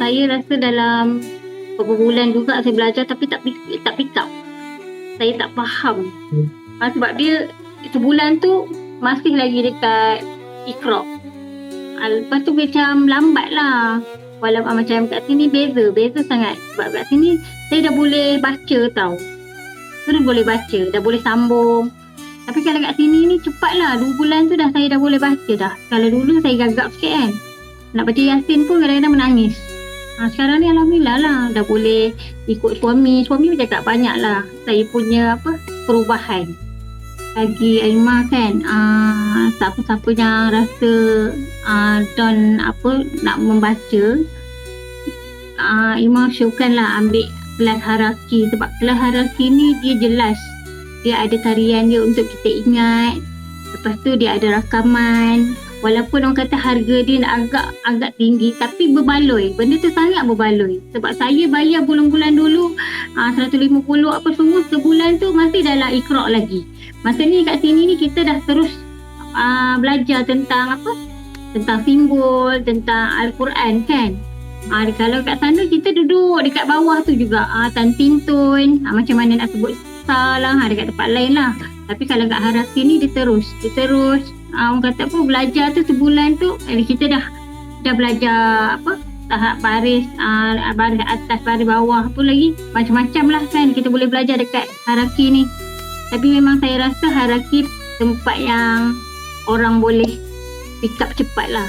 saya rasa dalam beberapa bulan juga saya belajar tapi tak pick, tak pick up. Saya tak faham. Hmm. Ha, sebab dia sebulan tu masih lagi dekat ikhrok. Ha, lepas tu macam lambat lah. Walaupun macam kat sini beza, beza sangat. Sebab kat sini saya dah boleh baca tau. Terus boleh baca, dah boleh sambung. Tapi kalau kat sini ni cepat lah. Dua bulan tu dah saya dah boleh baca dah. Kalau dulu saya gagap sikit kan. Nak baca Yasin pun kadang-kadang menangis. Ha, sekarang ni Alhamdulillah lah. Dah boleh ikut suami. Suami pun cakap banyak lah. Saya punya apa perubahan. Bagi Aimah kan. Uh, siapa-siapa yang rasa uh, don apa nak membaca. Uh, Aimah syorkan lah ambil kelas haraki. Sebab kelas haraki ni dia jelas. Dia ada tarian dia untuk kita ingat. Lepas tu dia ada rakaman. Walaupun orang kata harga dia agak agak tinggi tapi berbaloi. Benda tu sangat berbaloi. Sebab saya bayar bulan-bulan dulu uh, 150 apa semua sebulan tu masih dalam ikrak lagi. Masa ni kat sini ni kita dah terus uh, belajar tentang apa? Tentang simbol, tentang Al-Quran kan. Ah uh, kalau kat sana kita duduk dekat bawah tu juga ah uh, tan pintun, uh, macam mana nak sebut salah ha, dekat tempat lain lah. Tapi kalau kat Haraki ni dia terus, dia terus uh, orang kata apa belajar tu sebulan tu eh, kita dah dah belajar apa tahap baris uh, baris atas baris bawah apa lagi macam-macam lah kan kita boleh belajar dekat Haraki ni. Tapi memang saya rasa Haraki tempat yang orang boleh pick up cepat lah